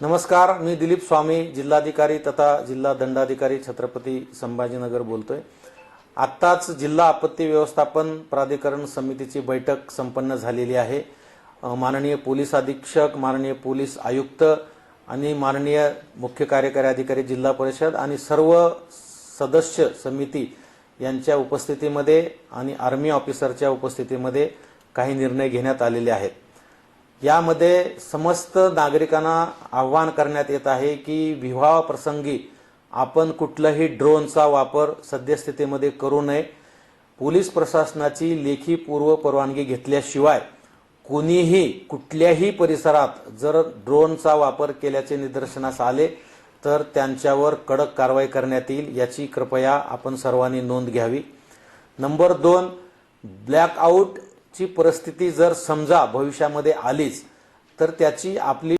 नमस्कार मी दिलीप स्वामी जिल्हाधिकारी तथा जिल्हा दंडाधिकारी छत्रपती संभाजीनगर बोलतोय. आत्ताच जिल्हा आपत्ती व्यवस्थापन प्राधिकरण समितीची बैठक संपन्न झालेली आहे. माननीय पोलीस अधीक्षक माननीय पोलीस आयुक्त आणि माननीय मुख्य कार्यकारी अधिकारी जिल्हा परिषद आणि सर्व सदस्य समिती यांच्या उपस्थितीमध्ये आणि आर्मी ऑफिसरच्या उपस्थितीमध्ये काही निर्णय घेण्यात आलेले आहेत. यामध्ये समस्त नागरिकांना आव्हान करण्यात येत आहे की विवाहाप्रसंगी आपण कुठलाही ड्रोनचा वापर सद्यस्थितीमध्ये करू नये. पोलीस प्रशासनाची लेखी पूर्व परवानगी घेतल्याशिवाय कोणीही कुठल्याही परिसरात जर ड्रोनचा वापर केल्याचे निदर्शनास आले तर त्यांच्यावर कडक कारवाई करण्यात येईल याची कृपया आपण सर्वांनी नोंद घ्यावी. नंबर दोन ची परिस्थिती जर समजा भविष्यामध्ये आलीच तर त्याची आपली